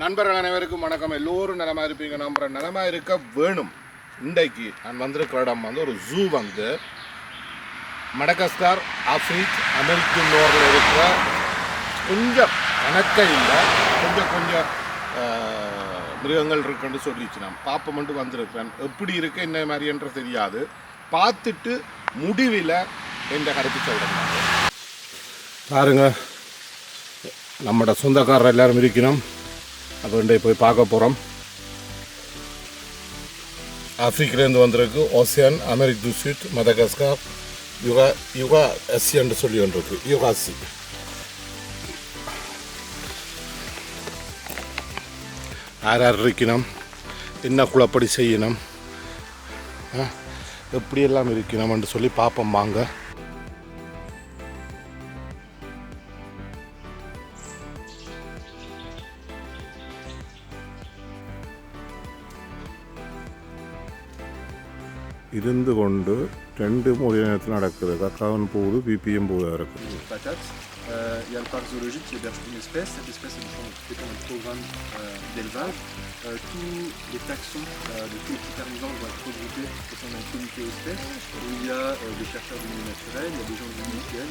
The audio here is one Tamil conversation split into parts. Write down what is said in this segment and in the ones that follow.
நண்பர்கள் அனைவருக்கும் வணக்கம். எல்லோரும் நிலமா இருப்பீங்க. நம்புற நலமா இருக்க வேணும். இன்றைக்கு நான் வந்திருக்கிற இடம் வந்து ஒரு ஜூ வந்து மடகஸ்கார் ஆஃப்ரிக் அமெரிக்க நோரில் இருக்கிற கொஞ்சம் கணக்க இல்லை கொஞ்சம் கொஞ்சம் மிருகங்கள் இருக்குன்னு சொல்லிச்சு. நான் மட்டும் வந்திருக்கிறேன் எப்படி இருக்கு என்ன மாதிரின்ற தெரியாது. பார்த்துட்டு முடிவில் என்ற கருத்து சொல்கிறேன் பாருங்க நம்மட சொந்தக்காரர் எல்லாரும் இருக்கணும். அப்போ போய் பார்க்க போகிறோம் ஆப்பிரிக்கிலேருந்து வந்திருக்கு ஓசியன் அமெரிக் துசிட் மதகஸ்கார் யுகா யுகா எஸ்சின்னு சொல்லி ஒன்று இருக்கு யுகாசி யார் யார் இருக்கணும் என்ன குழப்படி செய்யணும் ஆ, எப்படியெல்லாம் இருக்கணும்னு சொல்லி பார்ப்போம் வாங்க. இருந்து கொண்டு ரெண்டு ஒரே நேரத்தில் நடக்குது கக்காவும் போகுது பிபிஎம் போகுது இருக்குது patates. Euh, il y a le parc zoologique qui héberge une espèce. Cette espèce est dans un programme euh, d'élevage. Euh, tous les taxons euh, de tous les petits carnivores vont être regroupés au sein d'un comité espèce où il y a euh, des chercheurs du milieu naturel, il y a des gens du mutuel.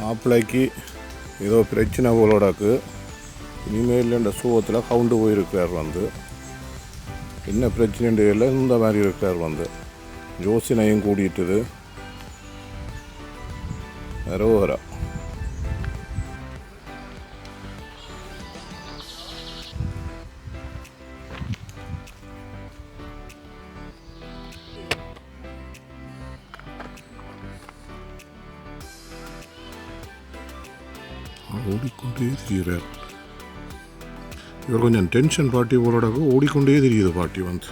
மாப்பிள்ளைக்கு ஏதோ பிரச்சனை போலோடாக்கு இனிமேல் இந்த சூவத்தில் கவுண்டு போயிருக்கார் வந்து என்ன பிரச்சனைன்ற இல்லை இந்த மாதிரி இருக்கார் வந்து. ஜோசினையும் கூடிட்டுது அரோகரா. ஓடிக்கொண்டே இருக்கிறார். இவர் கொஞ்சம் டென்ஷன் பாட்டி போலோட ஓடிக்கொண்டே தெரியுது பாட்டி வந்து.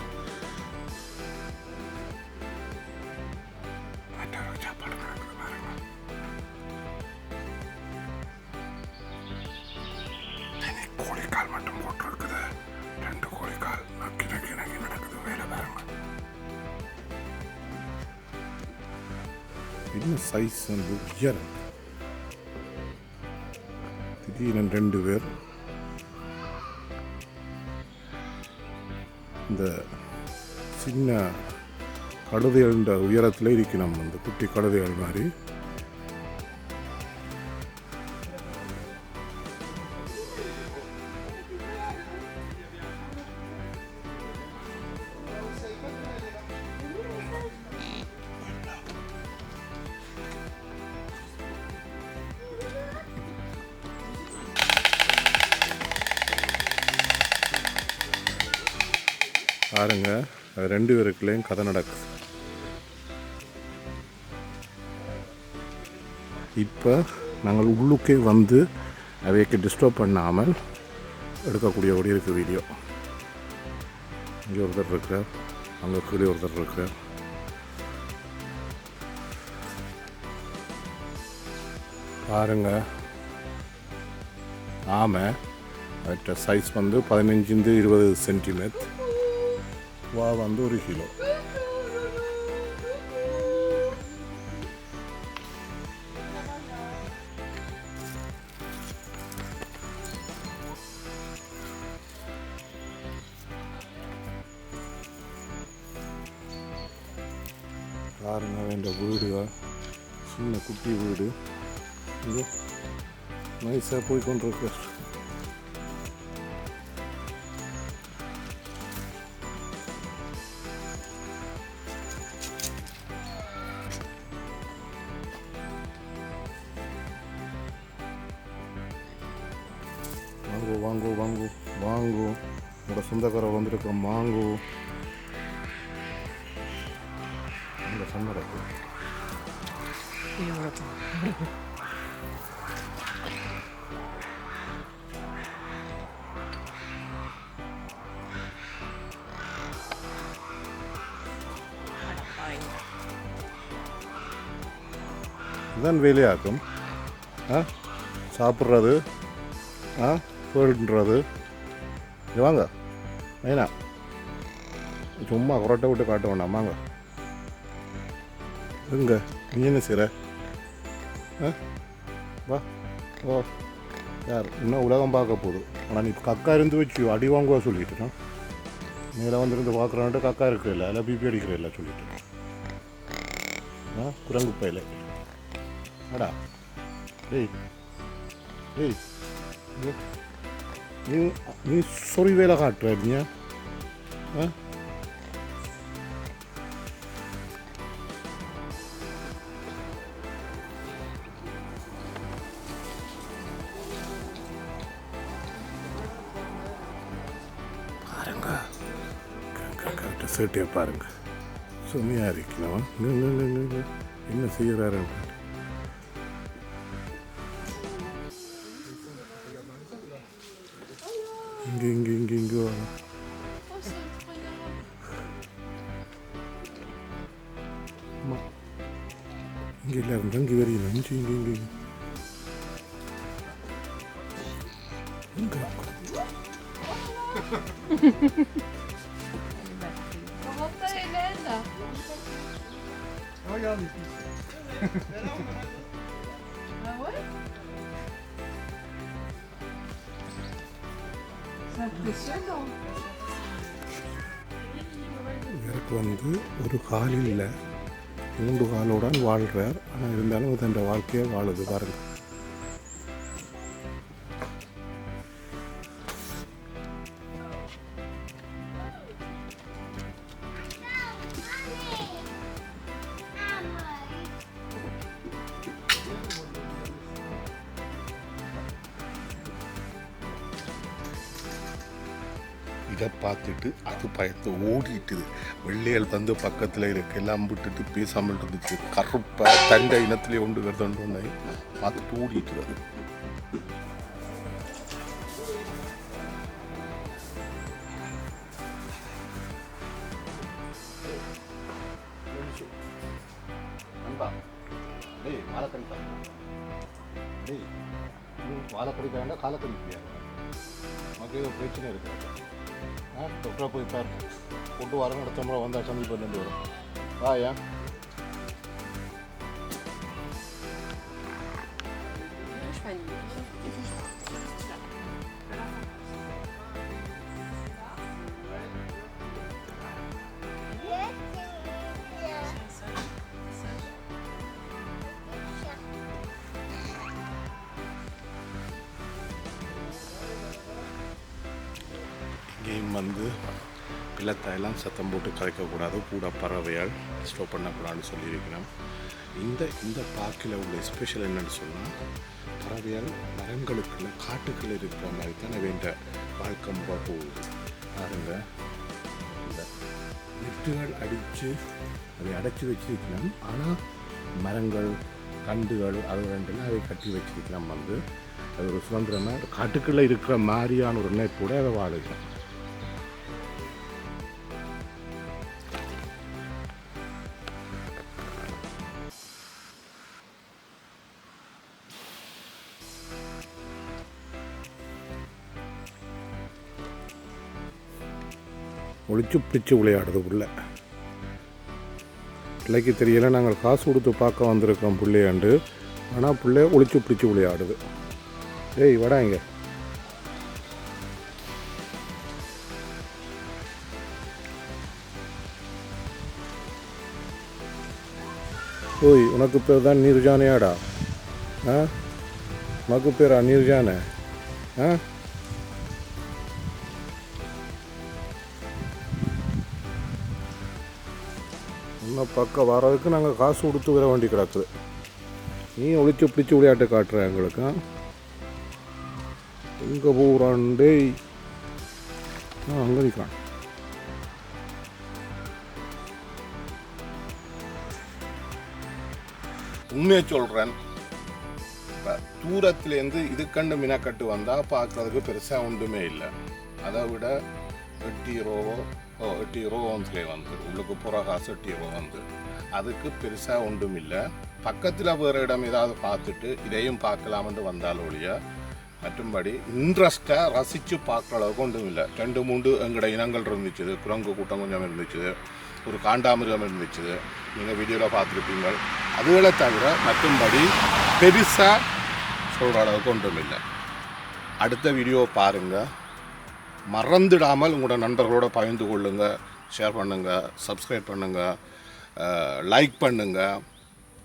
என்ன சைஸ் வந்து உயரம்? திடீரென ரெண்டு பேர். இந்த சின்ன கழுதைகள்ன்ற உயரத்தில் இருக்கணும் அந்த குட்டி கழுதைகள் மாதிரி பாருங்க. அது ரெண்டு பேருக்குள்ளேயும் கதை நடக்குது. இப்போ நாங்கள் உள்ளுக்கே வந்து அவைக்கு டிஸ்டர்ப் பண்ணாமல் எடுக்கக்கூடிய ஒரு இருக்குது வீடியோ இங்கே ஒருத்தர் இருக்கிறார். அங்கே கீழே ஒருத்தர் இருக்கிறார். பாருங்க. ஆமை அவற்ற சைஸ் வந்து பதினஞ்சுந்து இருபது சென்டிமீட்டர் வா வந்து ஒரு கிலோ பாருங்க வேண்ட வீடு சின்ன குட்டி வீடு இது நைஸாக போய் வாங்கு வாங்கு வாங்கு வாங்கு. உங்களோட சொந்தக்காரர் வந்திருக்கோம் வாங்கு இந்த சண்டை இதுதான் வேலையாக்கும். ஆ? சாப்பிட்றது. ஆ? போயிடுன்றது. இங்கே வாங்க. மெயினா சும்மா குரட்டை விட்டு காட்ட வேண்டாம். வாங்க. எங்க நீ என்ன செய்கிற ஆ? வா. ஓ யார்? இன்னும் உலகம் பார்க்க போகுது. ஆனால் நீ கக்கா இருந்து வச்சு அடி வாங்குவா சொல்லிட்டு. மேலே வந்துருந்து பார்க்குறான்ட்டு கக்கா இருக்கிற இல்லை அதில் பிபி அடிக்கிற இல்லை சொல்லிட்டு. ஆ? குரங்கு பையில. அடா டேய். டேய். நீ- நீ சொறி வேலை காட்டுற நீ ஆ பாருங்க சேட்டையை பாருங்க சுமையாக இருக்கணும் என்ன செய்கிறாரு இங்கே இங்கே இங்கே இங்கே இங்கே எல்லாரும் தங்கி வரீங்க இங்கே இங்கே இங்கே இங்கே. இவருக்கு எனக்கு வந்து ஒரு காலில் இல்லை. மூன்று காலோட வாழ்கிறார் ஆனால் இருந்தாலும் தன் வாழ்க்கையை வாழுது பாருங்கள் இதை பார்த்துட்டு அது பயத்தை ஓடிட்டுது வெள்ளையல் வந்து பக்கத்தில் இருக்கு. எல்லாம் விட்டுட்டு பேசாமல் இருந்துச்சு. கருப்பை தண்டை இனத்திலே ஒன்று வருதுன்னு ஒன்று பார்த்துட்டு ஓடிட்டு வருது டேய் மாலை கடிப்பா டேய் மாலை காலை பிரச்சனை இருக்கு. ஆ டாக்டரை போய் பார். கொண்டு வரணும் அடுத்த முறை வந்தால் சந்திப்பு ரெண்டு வரும். வாயா. இங்கேயும் பிள்ளத்தாயெல்லாம் சத்தம் போட்டு கலைக்கக்கூடாது கூட பறவையால் ஸ்டாப் பண்ணக்கூடாதுன்னு சொல்லியிருக்கிறோம். இந்த இந்த பார்க்கில் உள்ள ஸ்பெஷல் என்னன்னு சொன்னால் பறவையால் மரங்களுக்குள்ள காட்டுக்குள்ளே இருக்கிற மாதிரி தான் வேண்ட வாழ்க்கை முறை போகுது. பாருங்க. இந்த நெட்டுகள் அடித்து அதை அடைச்சி வச்சிருக்கலாம் ஆனால் மரங்கள் கண்டுகள் அது ரெண்டுலாம் அதை கட்டி வச்சிருக்கலாம் வந்து. அது ஒரு சுதந்திரமாக காட்டுக்குள்ளே இருக்கிற மாதிரியான ஒரு கூட அதை வாழுகிறோம். ஒழிச்சு பிடிச்சு விளையாடுது உள்ளே பிள்ளைக்கு தெரியல நாங்கள் காசு கொடுத்து பார்க்க வந்திருக்கோம் பிள்ளையாண்டு ஆனால் பிள்ளை ஒழிச்சு பிடிச்சு விளையாடுது. ஏய் வாடா இங்கே. ஓய் உனக்கு பேர் தான் நீர்ஜானையாடா? ஆ? உனக்கு பேரா நீர்ஜானே? ஆ? இன்னும் பக்கம் வர்றதுக்கு நாங்கள் காசு கொடுத்து விட வேண்டி கிடக்குது. நீ ஒழிச்சு பிடிச்சி விளையாட்டு காட்டுற எங்களுக்கு. இங்கே போகிறான்டே டேய்? ஆ அங்கே நிற்கிறான் உண்மையை சொல்கிறேன் இப்போ தூரத்துலேருந்து இது கண்டு மினக்கட்டு வந்தால் பார்க்குறதுக்கு பெருசாக ஒன்றுமே இல்லை. அதை விட எட்டு ரோவோ ஓ எட்டு வந்து உள்ளுக்கு புற காசு எட்டு வந்து அதுக்கு பெருசாக ஒன்றும் இல்லை பக்கத்தில் வேறு இடம் ஏதாவது பார்த்துட்டு இதையும் பார்க்கலாம்னு வந்தால் ஒழிய மற்றும்படி இன்ட்ரெஸ்ட்டாக ரசித்து பார்க்குற அளவுக்கு ஒன்றும் இல்லை ரெண்டு மூன்று எங்களோட இனங்கள் இருந்துச்சு. குரங்கு கூட்டம் கொஞ்சம் இருந்துச்சு. ஒரு காண்டாமிருகம் இருந்துச்சு. நீங்கள் வீடியோவில் பார்த்துருப்பீங்க அதுகளை தவிர மற்றும்படி பெருசாக சொல்கிற அளவுக்கு ஒன்றும் இல்லை அடுத்த வீடியோ பாருங்கள் மறந்துடாமல் உங்களோட நண்பர்களோடு பகிர்ந்து கொள்ளுங்க ஷேர் பண்ணுங்கள் சப்ஸ்கிரைப் பண்ணுங்கள் லைக் பண்ணுங்கள்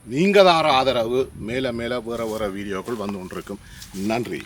நீங்கள் தார ஆதரவு. மேலே மேலே வேறு வேறு வீடியோக்கள் வந்து கொண்டிருக்கும். நன்றி.